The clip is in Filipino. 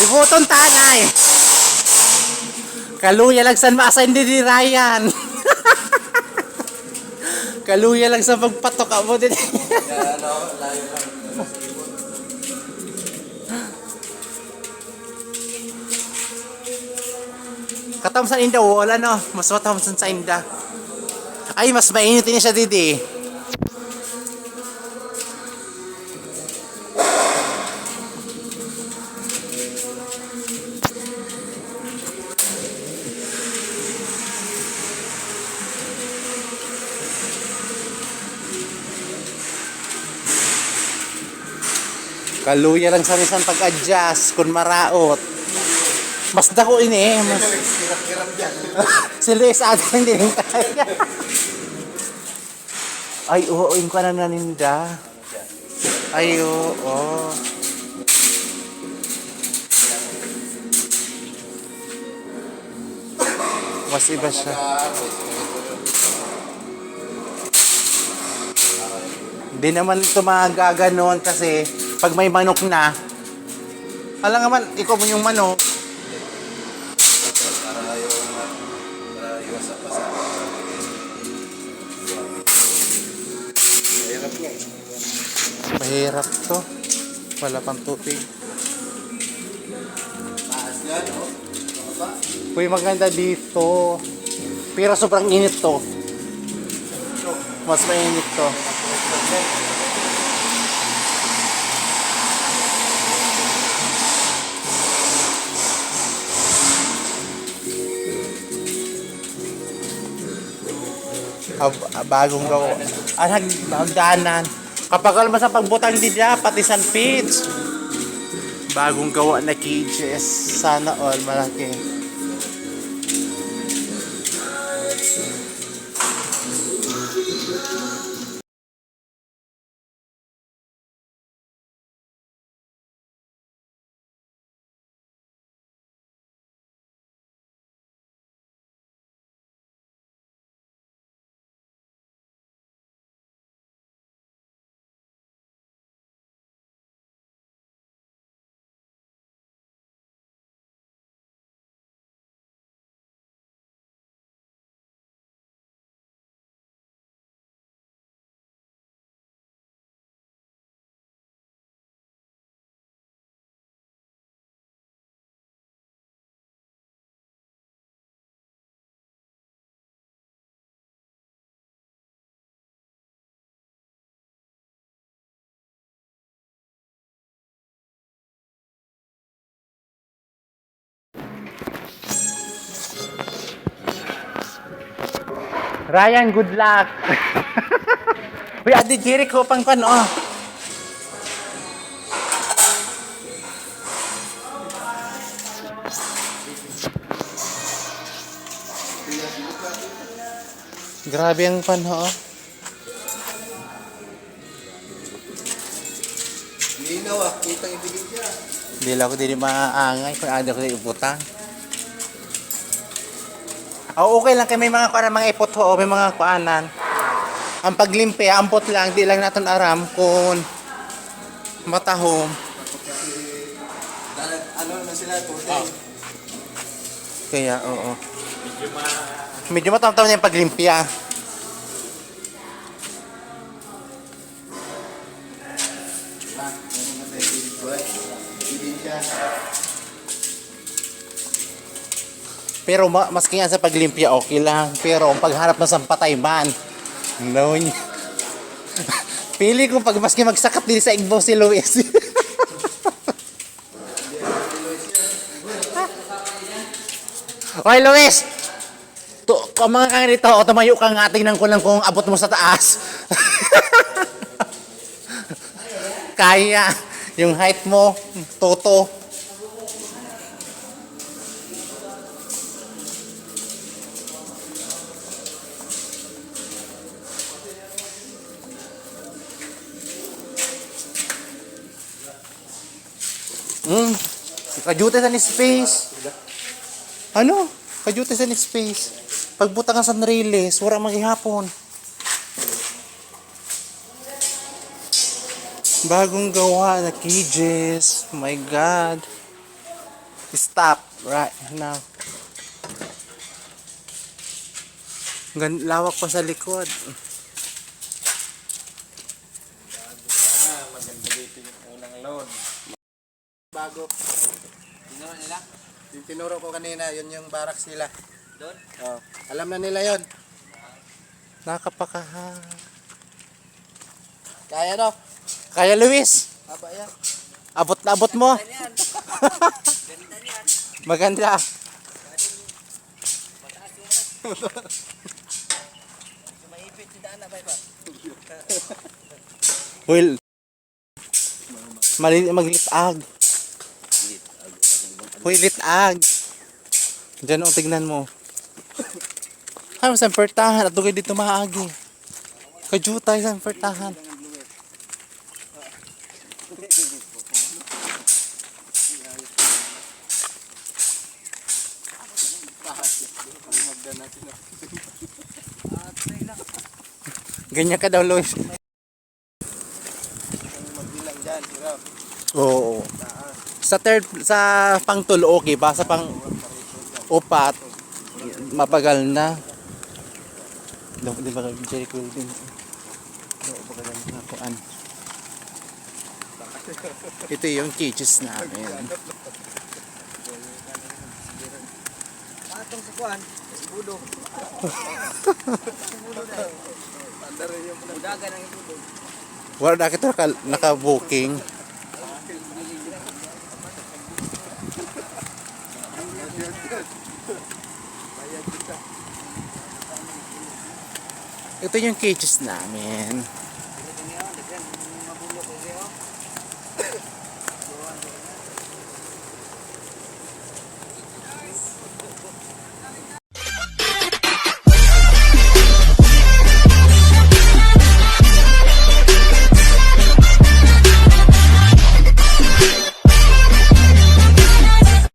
Ibuton tanay. Kaluya lang sa maasa hindi ni Ryan. Kaluya lang sa pagpatok mo din. Katamsan inda wala no. Mas matamsan sa inda. Ay, mas mainit din siya didi. Kaluya lang sa misan pag-adjust kung maraot. Mas dako ini eh. Mas... Si Luis Adel hindi rin kaya. Ay, oo, yung ka na naninda. Ay, oo. Mas iba siya. Hindi naman ito magaganon kasi pag may manok na, alam naman, ikaw mo yung manok, Para yung, para iwas sa pasa. Hirap nga mahirap to. Wala pang tubig. Taas. Baba. Uy, maganda dito. Pero sobrang init to. Mas mainit to. Bagong gawa. Ah, nag- hagdanan. Kapag alam sa pagbutang din niya, pati San Pits. Bagong gawa na cages. Sana all malaki. Ryan, good luck. Uy, Ate Jericho, pang kan, oh. Grabe ang pan, oh. Linaw ah, kitang ibigay niya. Hindi lang ako din maaangay kung ano ko din iputang. Oh, okay lang kay may mga kuanan mga ipot ho, may mga kuanan. Ang paglimpi, ampot lang, di lang natin aram kung matahom. Ano naman sila, tubig. Ah. Kaya, oo. Medyo matamtam na yung paglimpia. Pero ma- maski nga sa paglimpia, okay lang. Pero ang paghanap ng sampatay man, no. Pili ko pag maski magsakat din sa igbo si Luis. Oy, Luis! To, kung mga kang o tumayo ka nga, tingnan ko lang kung abot mo sa taas. Kaya, yung height mo, toto. Hmm, kajute sa ni space. Ano? Kajute sa ni space. Pagbuta ka sa nariles, wala maghihapon. Bagong gawa na cages. My God. Stop right now. Gan lawak pa sa likod. Ah, maganda dito yung unang load. Bago. Tinuro nila? Yung tinuro ko kanina, yun yung barracks nila. Doon? Oh, alam na nila yun. Nakapakaha. Kaya no? Kaya Luis, Haba yan. abot na abot mo. Maganda. Maipit si Dana, bay ba? Will. Mali maglitag. Huy, litag. Diyan o, tignan mo. Ay, sa pertahan. At dugay dito maagi. Kajutay sa pertahan. Ganyan ka daw, Luis. Magbilang dyan, sila. Oo. Sa third, sa pangtul, okay ba? Sa pang upat, mapagal na. Daw, di ba Jericho din? Daw, bagal na kuan. Ito yung cages namin. Patong sa kuan. Si Budo. Budagan ang ibudo. Wala na kita naka, naka-booking. Ito yung cages namin.